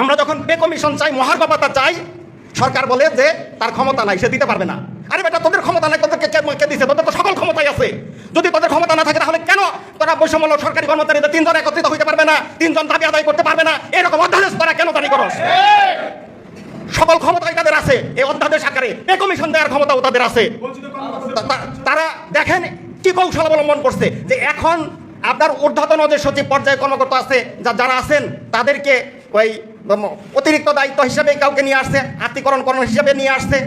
আমরা যখন pay commission চাই মহার্গবতা চাই, সরকার বলে যে তার ক্ষমতা নাই, সে দিতে পারবে না। আরে বেটা, তোদের ক্ষমতা নাই, তোদেরকে কে তোদের তো সকল ক্ষমতাই আছে। যদি তোদের ক্ষমতা না থাকে, তাহলে কেন তোরা বৈষম্য সরকারি কর্মচারীদের তিনজন একত্রিত হইতে পারবে না, তিনজন দাবি আদায় করতে পারবে না? এরকম অধ্যাদেশ তারা কেন জারি করস? সকল ক্ষমতাই তাদের আছে, এই অধ্যাদেশ আকারে। পে কমিশন দেওয়ার ক্ষমতাও তাদের আছে। তারা দেখেন কি কৌশল অবলম্বন করছে, যে এখন আপনার ঊর্ধ্বতন যে সচিব পর্যায়ে কর্মকর্তা আছে যারা আছেন, তাদেরকে ওই অতিরিক্ত দায়িত্ব হিসাবে কাউকে নিয়ে আসছে আত্মীকরণ কর্ম হিসাবে নিয়ে আসছে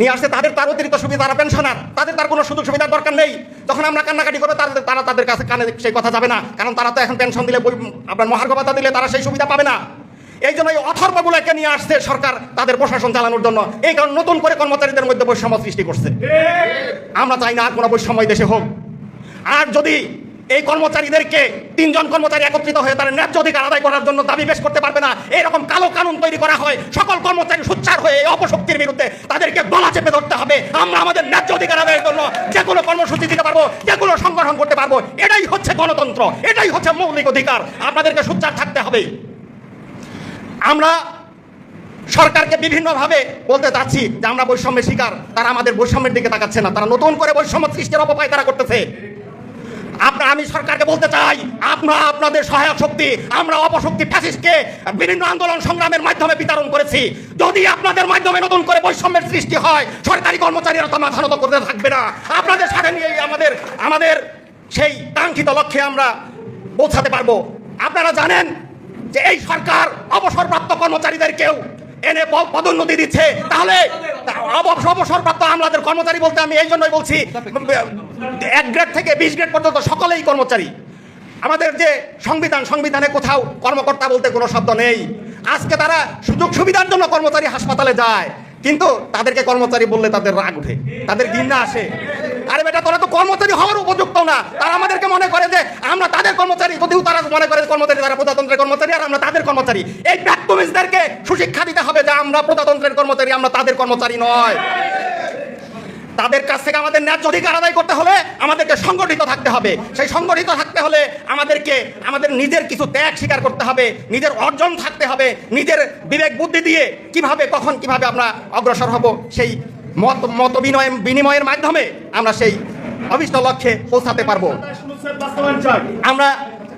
নিয়ে আসছে তাদের তার অতিরিক্ত সুবিধা তারা পেনশনার তাদের তার কোনো সুযোগ সুবিধার দরকার নেই। যখন আমরা কান্নাকাটি করব তাদের তারা তাদের কাছে কানে সেই কথা যাবে না কারণ তারা তো এখন পেনশন দিলে আপনার মহার্ঘ ভাতা দিলে তারা সেই সুবিধা পাবে না। এই জন্য এই অথর্বগুলোকে নিয়ে আসছে সরকার তাদের প্রশাসন চালানোর জন্য। এই কারণে নতুন করে কর্মচারীদের মধ্যে বৈষম্য সৃষ্টি করছে। আমরা চাই না আর কোনো বৈষম্য দেশে হোক। আর যদি এই কর্মচারীদেরকে তিনজন কর্মচারী একত্রিত হয়ে তারা ন্যায্য অধিকার আদায় করার জন্য দাবি পেশ করতে পারবে না। এরকম কালো কানুন তৈরি করা হয়। সকল কর্মচারী সুচ্চার হয়ে অপশক্তির বিরুদ্ধে তাদেরকে গলা চেপে ধরতে হবে। আমরা আমাদের ন্যায্য অধিকার আদায়ের জন্য যে কোনো কর্মসূচি দিতে পারব, যে কোনো সংগঠন করতে পারব। এটাই হচ্ছে গণতন্ত্র। এটাই হচ্ছে মৌলিক অধিকার। আপনাদেরকে সুচ্চার থাকতে হবে। আমরা সরকারকে বিভিন্নভাবে বলতে চাচ্ছি যে আমরা বৈষম্যের শিকার। তারা আমাদের বৈষম্যের দিকে তাকাচ্ছে না। তারা নতুন করে বৈষম্য সৃষ্টির অপপায় তারা করতেছে। আপনার আমি সরকারকে বলতে চাই আপনারা আপনাদের সহায়ক শক্তি, আমরা অপশক্তি ফ্যাসিস্টকে বিভিন্ন আন্দোলন সংগ্রামের মাধ্যমে বিতরণ করেছি। যদি আপনাদের মাধ্যমে নতুন করে বৈষম্যের সৃষ্টি হয়, সরকারি কর্মচারীরা তো মাথা নত করতে থাকবে না। আপনাদের সাথে নিয়ে আমাদের আমাদের সেই কাঙ্ক্ষিত লক্ষ্যে আমরা পৌঁছাতে পারব। আপনারা জানেন যে এই সরকার অবসরপ্রাপ্ত কর্মচারীদেরকেও এনে পদোন্নতি দিচ্ছে, তাহলে অবসরপ্রাপ্ত আমলাদের কর্মচারী বলতে আমি এই জন্যই বলছি, এক গ্রেড থেকে বিশ গ্রেড পর্যন্ত সকলেই কর্মচারী। আমাদের যে সংবিধান, সংবিধানে কোথাও কর্মকর্তা বলতে কোনো শব্দ নেই। আজকে তারা সুযোগ সুবিধার জন্য কর্মচারী হাসপাতালে যায়, কিন্তু তাদেরকে কর্মচারী বললে তাদের রাগ উঠে তাদের ঘৃণা আসে। আরে বেটা, তোরা তো কর্মচারী হওয়ার উপযুক্ত না। তারা আমাদেরকে মনে করে যে আমরা তাদের কর্মচারী তারা মনে করে কর্মচারী তারা প্রজাতন্ত্রের কর্মচারী আর আমরা তাদের কর্মচারী। এই ব্যাকটুমিসদেরকে সুশিক্ষা দিতে হবে যে আমরা প্রজাতন্ত্রের কর্মচারী আমরা তাদের কর্মচারী নয়। তাদের কাছ থেকে আমাদের ন্যায্য অধিকার আদায় করতে হলে আমাদেরকে সংগঠিত থাকতে হবে। সেই সংগঠিত থাকতে হলে আমাদেরকে আমাদের নিজের কিছু ত্যাগ স্বীকার করতে হবে নিজের অর্জন থাকতে হবে নিজের বিবেক বুদ্ধি দিয়ে কীভাবে কখন কীভাবে আমরা অগ্রসর হব সেই মত মত বিনয় বিনিময়ের মাধ্যমে আমরা সেই অভিষ্ট লক্ষ্যে পৌঁছাতে পারব। আমরা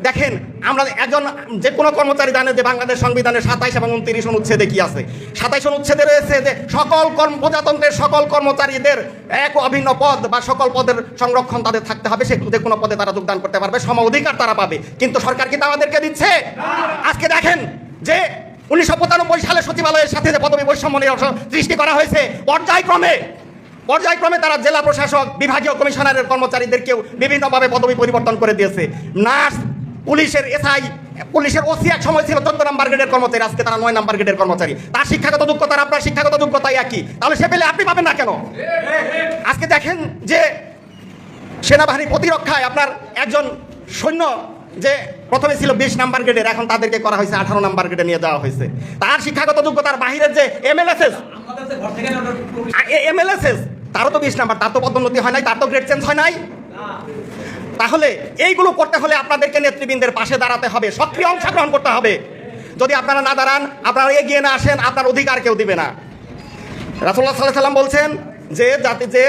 দেখেন, আমরা একজন যে কোনো কর্মচারী জানে যে বাংলাদেশ সংবিধানের সাতাইশ এবং উনত্রিশ অনুচ্ছেদে কি আছে। সাতাইশ অনুচ্ছেদে রয়েছে যে সকল কর্ম, প্রজাতন্ত্রের সকল কর্মচারীদের এক অভিন্ন পদ বা সকল পদের সংরক্ষণ তাদের থাকতে হবে। সে যে কোনো পদে তারা যোগদান করতে পারবে, সম অধিকার তারা পাবে। কিন্তু সরকার কি আমাদেরকে দিচ্ছে? আজকে দেখেন যে উনিশশো পঁচানব্বই সালে সচিবালয়ের সাথে যে পদবী বৈষম্য সৃষ্টি করা হয়েছে, পর্যায়ক্রমে পর্যায়ক্রমে তারা জেলা প্রশাসক, বিভাগীয় কমিশনারের কর্মচারীদেরকেও বিভিন্নভাবে পদবি পরিবর্তন করে দিয়েছে। নার্স পুলিশের এসআই, পুলিশের ওসি এক সময় ছিল চোদ্দ নাম্বার গ্রেডের কর্মচারী, আজকে তারা নয় নাম্বার গ্রেডের কর্মচারী। তার শিক্ষাগত যোগ্যতা আপনার শিক্ষাগত যোগ্যতা একই। তাহলে সে পেলে আপনি পাবেন না কেন? আজকে দেখেন যে সেনাবাহিনী প্রতিরক্ষায় আপনার একজন সৈন্য যে প্রথমে ছিল বিশ নাম্বার গ্রেডের, এখন তাদেরকে করা হয়েছে আঠারো নাম্বার গ্রেডে নিয়ে যাওয়া হয়েছে। তার শিক্ষাগত যোগ্যতার বাহিরের যে এমএলএসএস এমএলএসএস, তারও তো বিশ নাম্বার, তার তো পদোন্নতি হয় নাই, তার তো গ্রেড চেঞ্জ হয় নাই। তাহলে এইগুলো করতে হলে আপনাদেরকে নেতৃবৃন্দের পাশে দাঁড়াতে হবে, সক্রিয় অংশগ্রহণ করতে হবে। যদি আপনারা না দাঁড়ান, আপনারা এগিয়ে না আসেন, আপনার অধিকার কেউ দিবে না। রাসুল্লাহ সাল্লাহ সাল্লাম বলছেন যে জাতি যে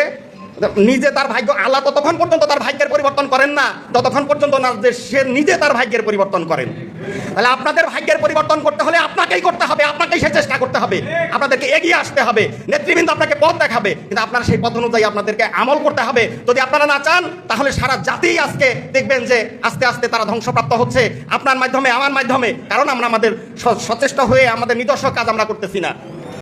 নিজে তার ভাগ্য আল্লাহ তখন পর্যন্ত তার ভাগ্যের পরিবর্তন করেন না, ততক্ষণ পর্যন্ত না, যে সে নিজে তার ভাগ্যের পরিবর্তন করেন। তাহলে আপনাদের ভাগ্যের পরিবর্তন করতে হলে আপনাকেই করতে হবে, আপনাকেই সে চেষ্টা করতে হবে। আপনাদেরকে এগিয়ে আসতে হবে, নেতৃবৃন্দ আপনাকে পথ দেখাবে, কিন্তু আপনারা সেই পথ অনুযায়ী আপনাদেরকে আমল করতে হবে। যদি আপনারা না চান, তাহলে সারা জাতিই আজকে দেখবেন যে আস্তে আস্তে তারা ধ্বংসপ্রাপ্ত হচ্ছে, আপনার মাধ্যমে, আমার মাধ্যমে। কারণ আমরা আমাদের সচেষ্ট হয়ে আমাদের নিজস্ব কাজ আমরা করতেছি না।